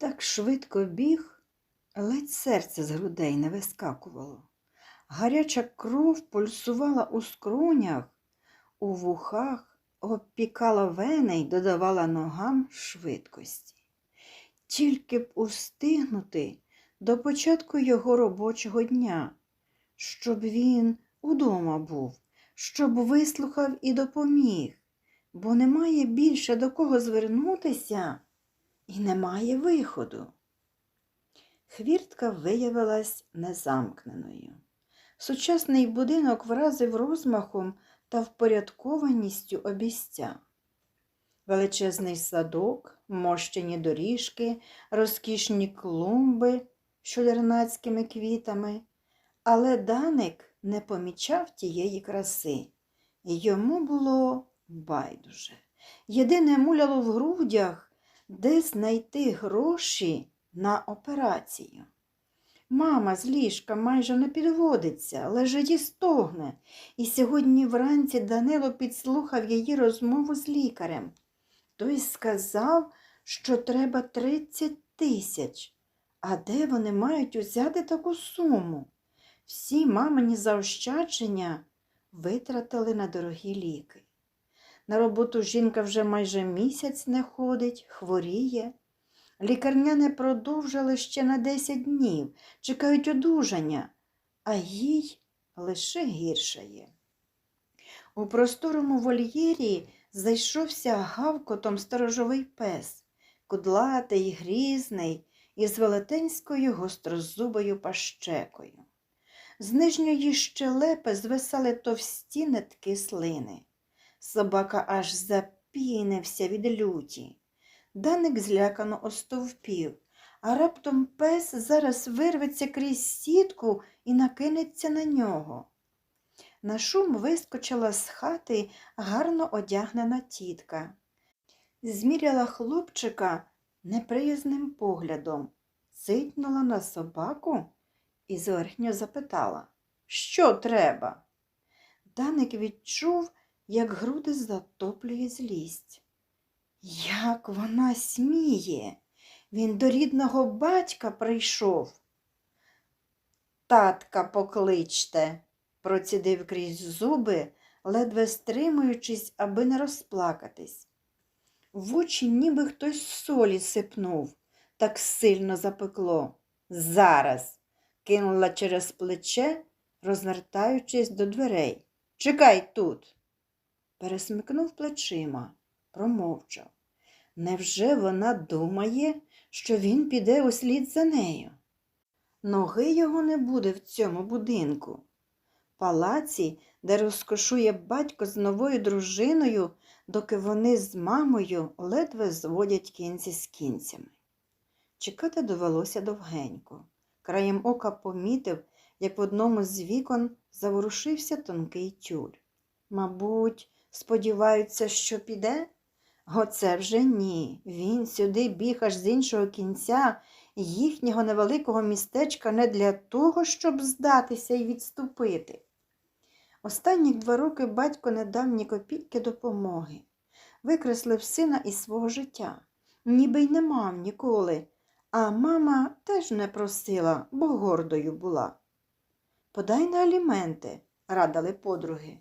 Так швидко біг, ледь серце з грудей не вискакувало. Гаряча кров пульсувала у скронях, у вухах, обпікала вени й додавала ногам швидкості. Тільки б устигнути до початку його робочого дня, щоб він удома був, щоб вислухав і допоміг, бо немає більше до кого звернутися і немає виходу. Хвіртка виявилась незамкненою. Сучасний будинок вразив розмахом та впорядкованістю обіця. Величезний садок, мощені доріжки, розкішні клумби з чудернацькими квітами, але Даник не помічав тієї краси. Йому було байдуже. Єдине муляло в грудях, де знайти гроші на операцію. Мама з ліжка майже не підводиться, лежить і стогне. І сьогодні вранці Данило підслухав її розмову з лікарем. Той сказав, що треба 30 тисяч. А де вони мають узяти таку суму? Всі мамині заощадження витратили на дорогі ліки. На роботу жінка вже майже місяць не ходить, хворіє. Лікарняне продовжили ще на 10 днів, чекають одужання, а їй лише гіршає. У просторому вольєрі зайшовся гавкотом сторожовий пес, кудлатий, грізний, із велетенською гострозубою пащекою. З нижньої щелепи звисали товсті нитки слини. Собака аж запінився від люті. Даник злякано остовпів, а раптом пес зараз вирветься крізь сітку і накинеться на нього. На шум вискочила з хати гарно одягнена тітка. Зміряла хлопчика неприязним поглядом, цитнула на собаку і зверхньо запитала, що треба? Даник відчув, як груди затоплює злість. Як вона сміє? Він до рідного батька прийшов. Татка покличте, процідив крізь зуби, ледве стримуючись, аби не розплакатись. В очі ніби хтось солі сипнув, так сильно запекло. Зараз, кинула через плече, розвертаючись до дверей. Чекай тут. Пересмикнув плечима, промовчав. Невже вона думає, що він піде услід за нею? Ноги його не буде в цьому будинку. Палаці, де розкошує батько з новою дружиною, доки вони з мамою ледве зводять кінці з кінцями. Чекати довелося довгенько. Краєм ока помітив, як в одному з вікон заворушився тонкий тюль. Мабуть, сподіваються, що піде? Оце вже ні. Він сюди біг аж з іншого кінця їхнього невеликого містечка не для того, щоб здатися і відступити. Останні два роки батько не дав ні копійки допомоги, викреслив сина із свого життя, ніби й не мав ніколи, а мама теж не просила, бо гордою була. Подай на аліменти, радили подруги.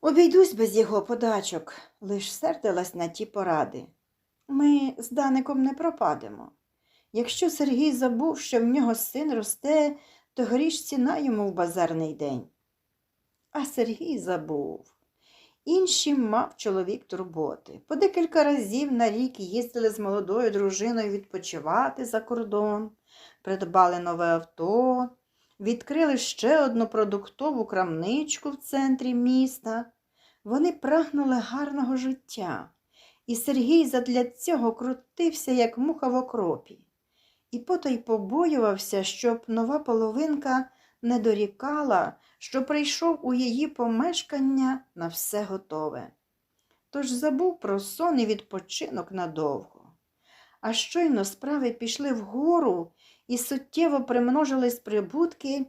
Обійдусь без його подачок, лиш сердилась на ті поради. Ми з Даником не пропадемо. Якщо Сергій забув, що в нього син росте, то гріш ціна йому в базарний день. А Сергій забув. Іншим мав чоловік турботи. По декілька разів на рік їздили з молодою дружиною відпочивати за кордон, придбали нове авто, відкрили ще одну продуктову крамничку в центрі міста. Вони прагнули гарного життя, і Сергій задля цього крутився, як муха в окропі. І потай побоювався, щоб нова половинка не дорікала, що прийшов у її помешкання на все готове. Тож забув про сон і відпочинок надовго. А щойно справи пішли вгору і суттєво примножились прибутки,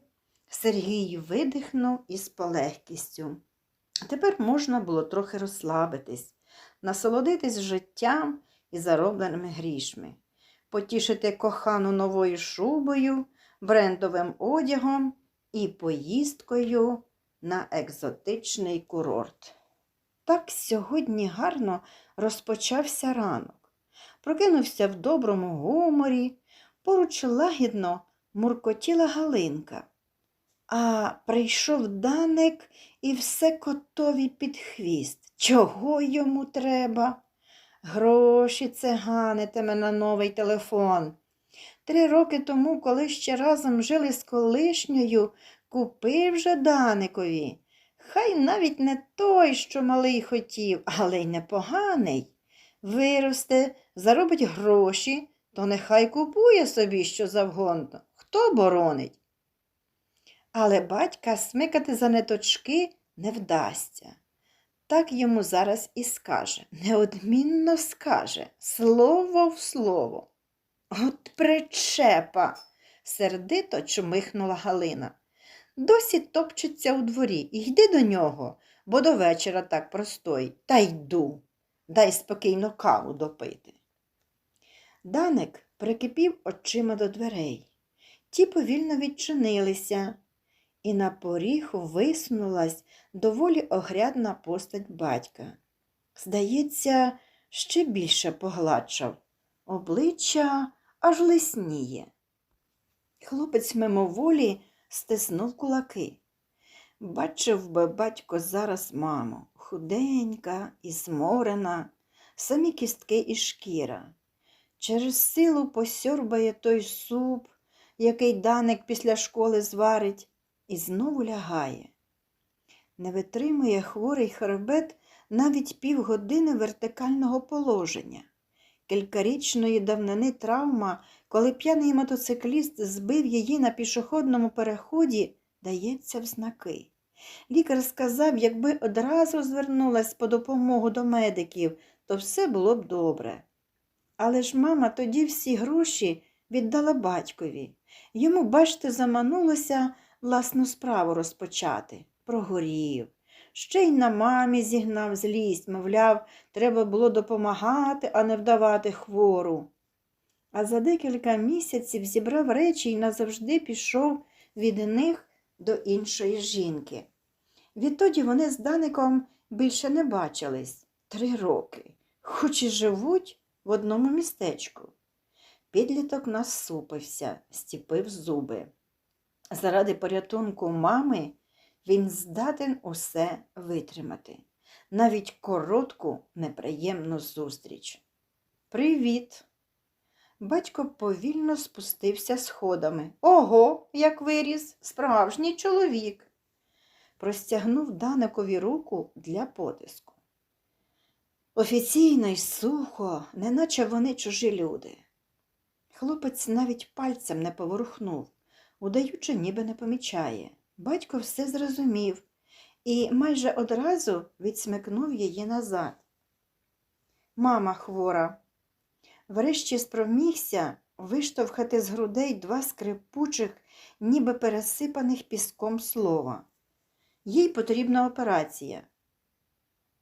Сергій видихнув із полегкістю. Тепер можна було трохи розслабитись, насолодитись життям і заробленими грішми. потішити кохану новою шубою, брендовим одягом і поїздкою на екзотичний курорт. Так сьогодні гарно розпочався ранок. Прокинувся в доброму гуморі, поруч лагідно муркотіла Галинка. А прийшов Даник і все котові під хвіст. Чого йому треба? Гроші це ганитиме на новий телефон. Три роки тому, коли ще разом жили з колишньою, купив же Даникові. Хай навіть не той, що малий хотів, але й непоганий. Виросте, заробить гроші, то нехай купує собі що завгодно. Хто боронить? Але батька смикати за ниточки не вдасться. Так йому зараз і скаже, неодмінно скаже, слово в слово. От причепа, сердито чмихнула Галина. Досі топчеться у дворі. Йди до нього, бо до вечора так простой. Та йду. Дай спокійно каву допити. Даник прикипів очима до дверей. Ті повільно відчинилися, і на поріг висунулась доволі огрядна постать батька. Здається, ще більше погладшав. Обличчя аж лисніє. Хлопець мимоволі стиснув кулаки. Бачив би батько зараз маму, худенька і зморена, самі кістки і шкіра. Через силу посьорбає той суп, який Даник після школи зварить, і знову лягає. Не витримує хворий хребет навіть півгодини вертикального положення. Кількарічної давнини травма, коли п'яний мотоцикліст збив її на пішохідному переході, дається в знаки. Лікар сказав, якби одразу звернулась по допомогу до медиків, то все було б добре. Але ж мама тоді всі гроші віддала батькові. Йому, бачте, заманулося власну справу розпочати. Прогорів. Ще й на мамі зігнав злість, мовляв, треба було допомагати, а не вдавати хвору. А за декілька місяців зібрав речі і назавжди пішов від них до іншої жінки. Відтоді вони з Даником більше не бачились три роки, хоч і живуть в одному містечку. Підліток насупився, стіпив зуби. Заради порятунку мами він здатен усе витримати, навіть коротку неприємну зустріч. Привіт! Батько повільно спустився сходами. Ого, як виріс, справжній чоловік. Простягнув Даникові руку для потиску. Офіційно й сухо, неначе вони чужі люди. Хлопець навіть пальцем не поворухнув, удаючи, ніби не помічає. Батько все зрозумів і майже одразу відсмикнув її назад. Мама хвора. Врешті спромігся виштовхати з грудей два скрипучих, ніби пересипаних піском слова. Їй потрібна операція.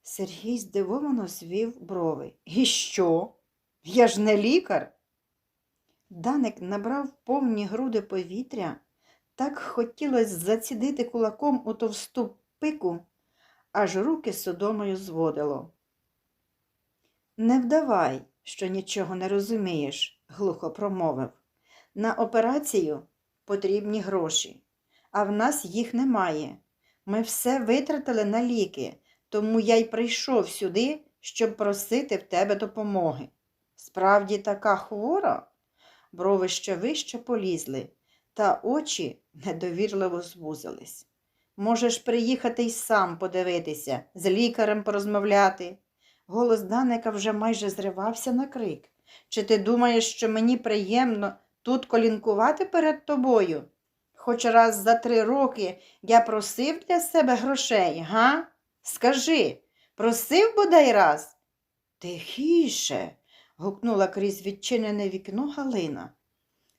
Сергій здивовано звів брови. І що? Я ж не лікар. Даник набрав повні груди повітря, так хотілося зацідити кулаком у товсту пику, аж руки содомою зводило. Не вдавай, що нічого не розумієш, глухо промовив. На операцію потрібні гроші, а в нас їх немає. Ми все витратили на ліки, тому я й прийшов сюди, щоб просити в тебе допомоги. Справді така хвора? Брови ще вище полізли, та очі недовірливо звузились. Можеш приїхати й сам подивитися, з лікарем порозмовляти. Голос Даника вже майже зривався на крик. Чи ти думаєш, що мені приємно тут колінкувати перед тобою? Хоч раз за три роки я просив для себе грошей, га? Скажи, просив бодай раз? Тихіше, гукнула крізь відчинене вікно Галина.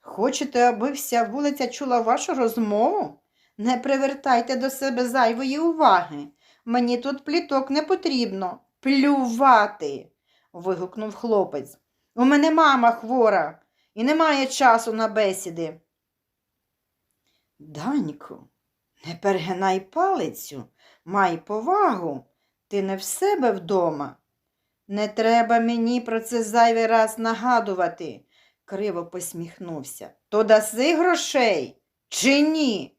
Хочете, аби вся вулиця чула вашу розмову? Не привертайте до себе зайвої уваги. Мені тут пліток не потрібно. Плювати. вигукнув хлопець. У мене мама хвора. і немає часу на бесіди. Даньку, не перегинай палицю, май повагу. Ти не в себе вдома. Не треба мені про це зайвий раз нагадувати, криво посміхнувся. То даси грошей чи ні?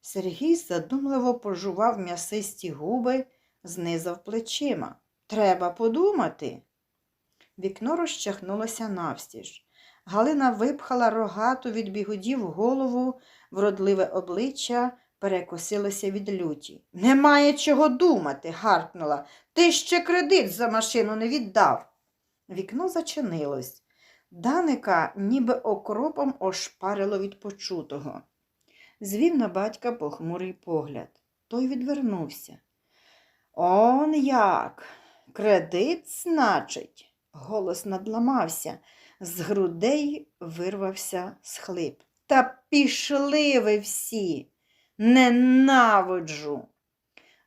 Сергій задумливо пожував м'ясисті губи, знизав плечима. Треба подумати. Вікно розчахнулося навстіж. Галина випхала рогату від бігудів голову, вродливе обличчя перекосилося від люті. Немає чого думати, гаркнула. Ти ще кредит за машину не віддав. Вікно зачинилось. Даника ніби окропом ошпарило від почутого. Звів на батька похмурий погляд. Той відвернувся. Он як? Кредит, значить, голос надламався, з грудей вирвався схлип. Та пішли ви всі, ненавиджу.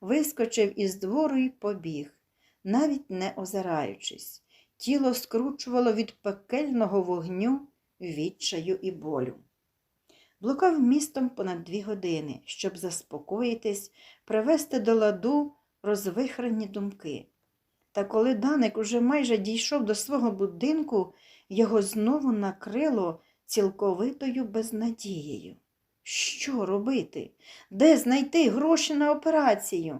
Вискочив із двору і побіг, навіть не озираючись. Тіло скручувало від пекельного вогню, відчаю і болю. Блукав містом понад дві години, щоб заспокоїтись, привести до ладу розвихрені думки. Та коли Даник уже майже дійшов до свого будинку, його знову накрило цілковитою безнадією. Що робити? Де знайти гроші на операцію?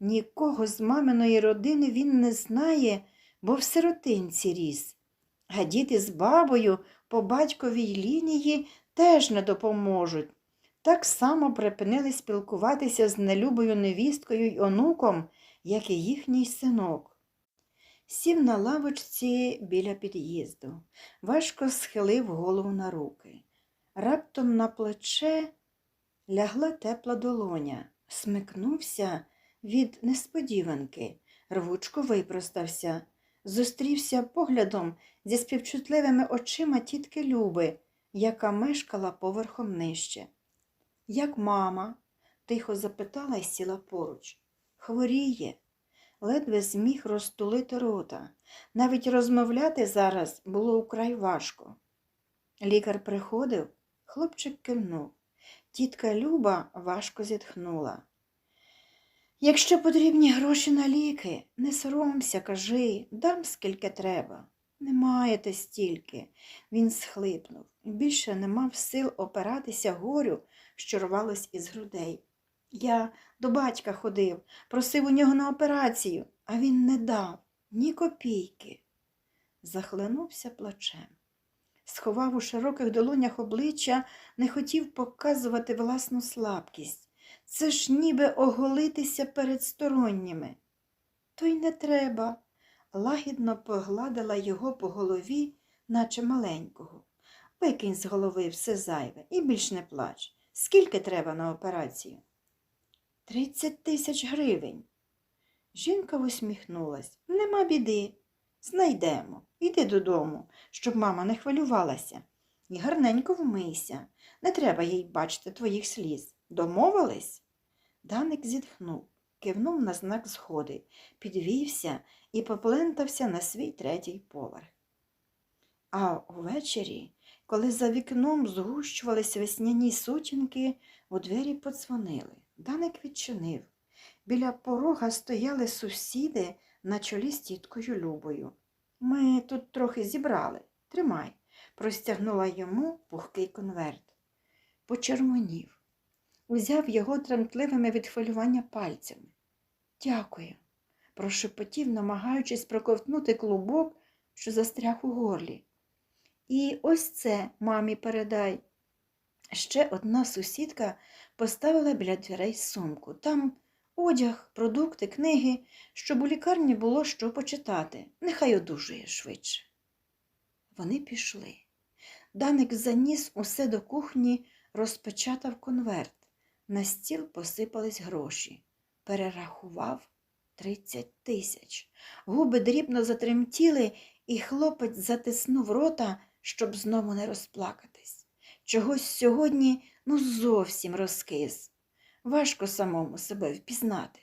Нікого з маминої родини він не знає, бо в сиротинці ріс. А діти з бабою по батьковій лінії теж не допоможуть. Так само припинили спілкуватися з нелюбою невісткою й онуком, як і їхній синок. Сів на лавочці біля під'їзду, важко схилив голову на руки. Раптом на плече лягла тепла долоня, смикнувся від несподіванки, рвучко випростався, зустрівся поглядом зі співчутливими очима тітки Люби, яка мешкала поверхом нижче. Як мама? тихо запитала і сіла поруч. Хворіє. Ледве зміг розтулити рота. Навіть розмовляти зараз було украй важко. Лікар приходив, хлопчик кивнув. Тітка Люба важко зітхнула. Якщо потрібні гроші на ліки, не соромся, кажи, дам скільки треба. Не маєте стільки. Він схлипнув. Більше не мав сил опиратися горю, що рвалось із грудей. Я до батька ходив, просив у нього на операцію, а він не дав ні копійки. Захлинувся плачем. Сховав у широких долонях обличчя, не хотів показувати власну слабкість. Це ж ніби оголитися перед сторонніми. То й не треба. Лагідно погладила його по голові, наче маленького. Викинь з голови все зайве і більш не плач. Скільки треба на операцію? Тридцять тисяч гривень. Жінка усміхнулась. Нема біди. Знайдемо. Іди додому, щоб мама не хвилювалася. І гарненько вмийся. Не треба їй бачити твоїх сліз. Домовились? Даник зітхнув, кивнув на знак згоди, підвівся і поплентався на свій третій поверх. А увечері, коли за вікном згущувались весняні сутінки, у двері подзвонили. Даник відчинив. Біля порога стояли сусіди на чолі з тіткою Любою. Ми тут трохи зібрали. Тримай, простягнула йому пухкий конверт. Почервонів. Узяв його тремтливими від хвилювання пальцями. Дякую, прошепотів, намагаючись проковтнути клубок, що застряг у горлі. І ось це мамі передай. Ще одна сусідка поставила біля дверей сумку. Там одяг, продукти, книги, щоб у лікарні було що почитати. Нехай одужує швидше. Вони пішли. Даник заніс усе до кухні, розпечатав конверт. На стіл посипались гроші. Перерахував тридцять тисяч. Губи дрібно затремтіли, і хлопець затиснув рота, щоб знову не розплакатись. Чогось сьогодні ну зовсім розкис. Важко самому себе впізнати.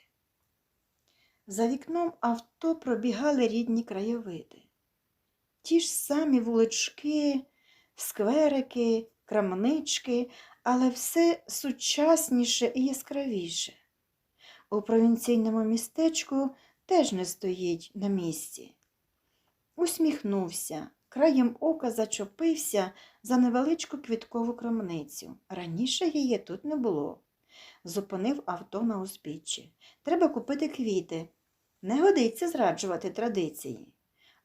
За вікном авто пробігали рідні краєвиди. Ті ж самі вулички, скверики, крамнички, але все сучасніше і яскравіше. У провінційному містечку теж не стоїть на місці. Усміхнувся, краєм ока зачепився за невеличку квіткову крамницю. Раніше її тут не було. Зупинив авто на узбіччі. Треба купити квіти. Не годиться зраджувати традиції.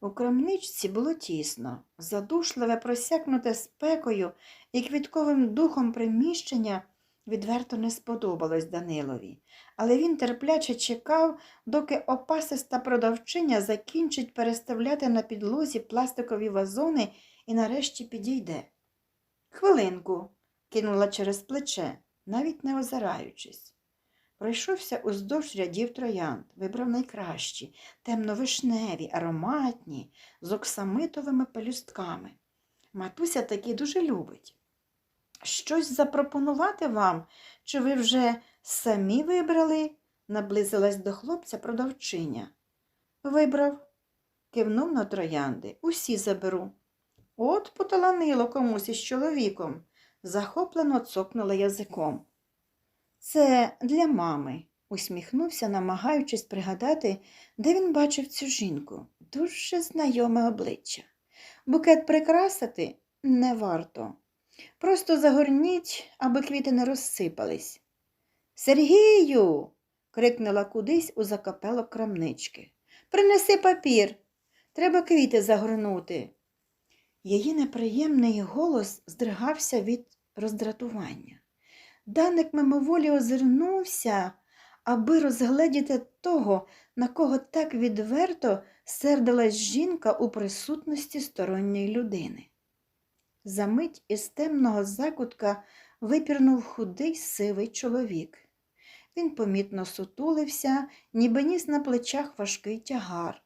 У крамничці було тісно, задушливе, просякнуте спекою і квітковим духом приміщення відверто не сподобалось Данилові, але він терпляче чекав, доки опасиста продавчиня закінчить переставляти на підлозі пластикові вазони і нарешті підійде. Хвилинку, кинула через плече, навіть не озираючись. Пройшовся уздовж рядів троянд, вибрав найкращі, темно-вишневі, ароматні, з оксамитовими пелюстками. Матуся такі дуже любить. Щось запропонувати вам, чи ви вже самі вибрали? наблизилась до хлопця продавчиня. Вибрав, кивнув на троянди. Усі заберу. От поталанило комусь із чоловіком, захоплено цокнула язиком. Це для мами, усміхнувся, намагаючись пригадати, де він бачив цю жінку. Дуже знайоме обличчя. Букет прикрасити не варто. Просто загорніть, аби квіти не розсипались. Сергію. крикнула кудись у закапелок крамнички. Принеси папір. Треба квіти загорнути. Її неприємний голос здригався від роздратування. Даник мимоволі озирнувся, аби розгледіти того, на кого так відверто сердилась жінка у присутності сторонньої людини. Замить із темного закутка випірнув худий сивий чоловік. Він помітно сутулився, ніби ніс на плечах важкий тягар.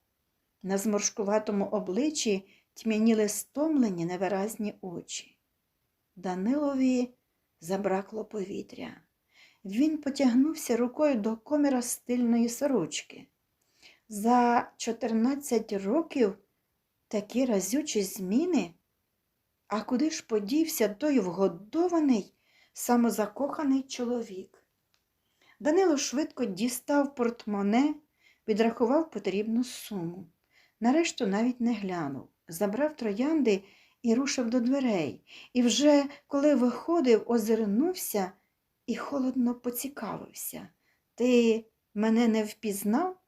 На зморшкуватому обличчі тьмяніли стомлені невиразні очі. Данилові забракло повітря. Він потягнувся рукою до коміра стильної сорочки. За 14 років такі разючі зміни. А куди ж подівся той вгодований, самозакоханий чоловік? Данило швидко дістав портмоне, відрахував потрібну суму. Нарешту навіть не глянув, забрав троянди і рушив до дверей. І вже коли виходив, озирнувся і холодно поцікавився. Ти мене не впізнав?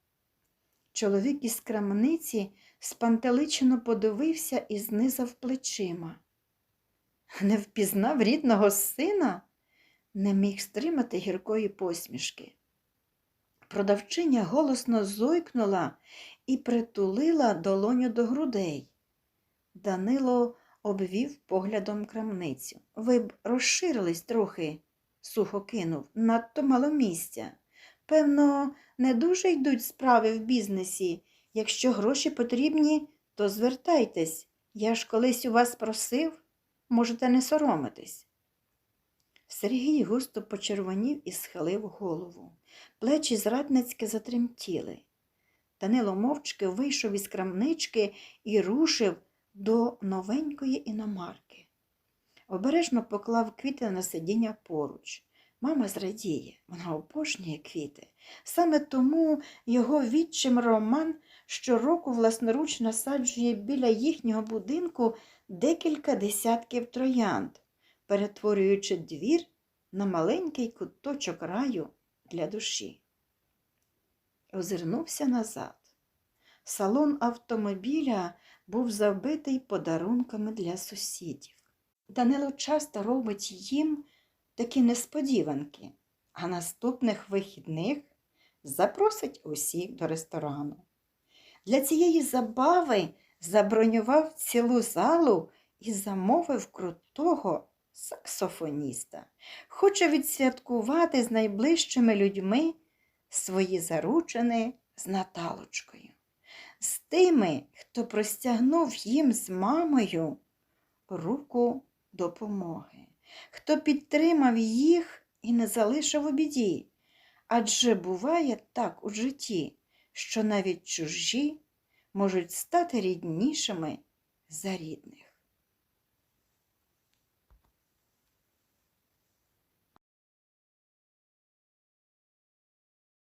Чоловік із крамниці спантеличено подивився і знизав плечима. Не впізнав рідного сина? Не міг стримати гіркої посмішки. Продавчиня голосно зойкнула і притулила долоню до грудей. Данило обвів поглядом крамницю. Ви б розширились трохи, сухо кинув, надто мало місця. Певно, не дуже йдуть справи в бізнесі. Якщо гроші потрібні, то звертайтесь. Я ж колись у вас просив, можете не соромитись. Сергій густо почервонів і схилив голову. Плечі зрадницьки затремтіли. Данило мовчки вийшов із крамнички і рушив до новенької іномарки. Обережно поклав квіти на сидіння поруч. Мама зрадіє, вона обожнює квіти. Саме тому його відчим Роман щороку власноруч насаджує біля їхнього будинку декілька десятків троянд, перетворюючи двір на маленький куточок раю для душі. Озирнувся назад. Салон автомобіля був забитий подарунками для сусідів. Данило часто робить їм такі несподіванки, а наступних вихідних запросить усіх до ресторану. Для цієї забави забронював цілу залу і замовив крутого саксофоніста. Хоче відсвяткувати з найближчими людьми свої заручини з Наталочкою з тими, хто простягнув їм з мамою руку допомоги, хто підтримав їх і не залишив у біді. Адже буває так у житті, що навіть чужі можуть стати ріднішими за рідних.